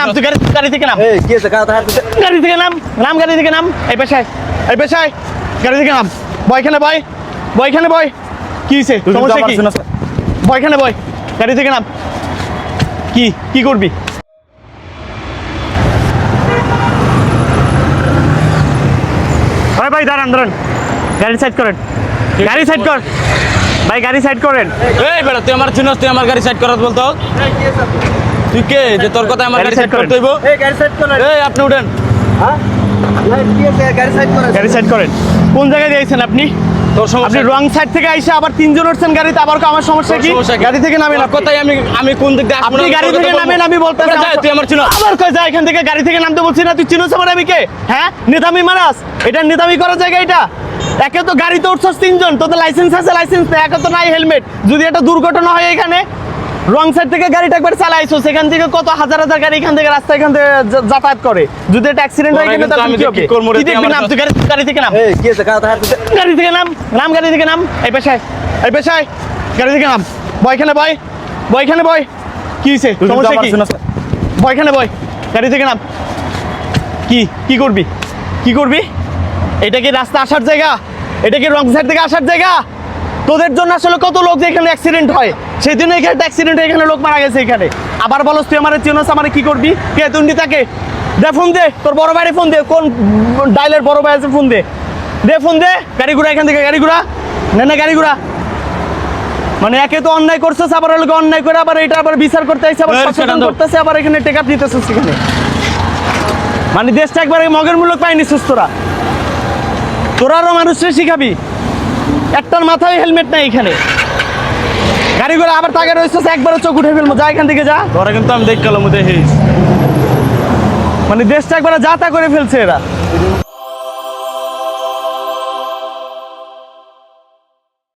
নাম তুই গাড়ি গাড়ি থেকে নাম। এই কি আছে গাড়ি থেকে নাম নাম গাড়ি থেকে নাম। এই পেশায় এই পেশায়। গাড়ি থেকে নাম। বয়খানে বয়। বয়খানে বয়। কি হয়েছে? সমস্যা কি? বয়খানে বয় গাড়ি থেকে নাম। কি কি করবি? ভাই ভাই দাঁড়ান দাঁড়ান। গাড়ি সাইড করেন। গাড়ি সাইড কর। ভাই গাড়ি সাইড করেন। এই বেটা তুই আমার চিনস তুই আমার গাড়ি সাইড করাত বলতো? তুই কে? যে তোর কথা আমার গাড়ি সাইড করতে হইব? এই গাড়ি সাইড করো এই আপনি উঠেন। হ্যাঁ? এই, কি আছে? গাড়ি সাইড করো গাড়ি সাইড করেন। কোন জায়গায় দিয়েছেন আপনি? তোর আপনি রং সাইড থেকে আইসা আবার তিনজন উঠছেন গাড়িতে আবার আমার সমস্যা কি? গাড়ি থেকে নামেন কথাই আমি আমি কোন দিক দিয়ে আপনি গাড়ি থেকে নামেন আমি বলতেছি এবার তুই আমার চিনো। আবার কই যা এখান থেকে গাড়ি থেকে নামতে বলছি না। তুই চিনোস আমার আমি কে? হ্যাঁ? নেতামি মারাস। এটা নেতামি করার জায়গা এটা। একে তো গাড়িতে উঠছস তিনজন। তোদের লাইসেন্স আছে লাইসেন্স একে তো নাই হেলমেট। যদি একটা দুর্ঘটনা হয় এখানে রং সাইড থেকে গাড়িটা একবার চালাইছো সেখান থেকে কত হাজার হাজার গাড়ি এখান থেকে রাস্তা এখান থেকে যাতায়াত করে? যদি একটা অ্যাক্সিডেন্ট হয় এখানে তাহলে আমি কি হবে। কি দেখবি নাম? তুই গাড়ি গাড়ি থেকে নাম। এই কি আছে কাটা গাড়ি থেকে নাম। নাম গাড়ি থেকে নাম। এই পেশায়। এই পেশায়। গাড়ি থেকে নাম। বয়খানে বয়। বয়খানে বয়। কি হয়েছে? সমস্যা কি? বয়খানে বয় গাড়ি থেকে নাম। কি? কি করবি? কি করবি? এটা কি রাস্তা আসার জায়গা? এটা কি রং সাইড থেকে আসার জায়গা? তোদের জন্য আসলে কত লোক যে এখানে অ্যাক্সিডেন্ট হয়? সেই জন্য এখানে অ্যাক্সিডেন্ট এখানে লোক মারা গেছে এখানে। আবার বলো তুই আমার চিনস আমার কি করবি? কে তুন্ডি তাকে? দে ফোন দে তোর বড় ভাইরে ফোন দে কোন ডাইলের বড় ভাই আছে ফোন দে। দে ফোন দে গাড়ি ঘোড়া এখান থেকে গাড়ি ঘোড়া না না গাড়ি ঘোড়া মানে একে তো অন্যায় করতেছে আবার লোক অন্যায় করে আবার এটা আবার বিচার করতে আইছে আবার সচেতন করতেছে আবার এখানে টেকআপ দিতেছে সেখানে মানে দেশটা একবারে মগের মূল্য পায়নি সুস্থরা। তোরা আরও মানুষকে শিখাবি। একটার মাথায় হেলমেট নাই এখানে। গাড়িগুলো করে আবার তাকে রয়েছে একবারে চোখ উঠে ফেলব। যা এখান থেকে যা। তোরা কিন্তু আমি দেখ গেলাম দেখে মানে দেশটা একবার যা তা করে ফেলছে এরা।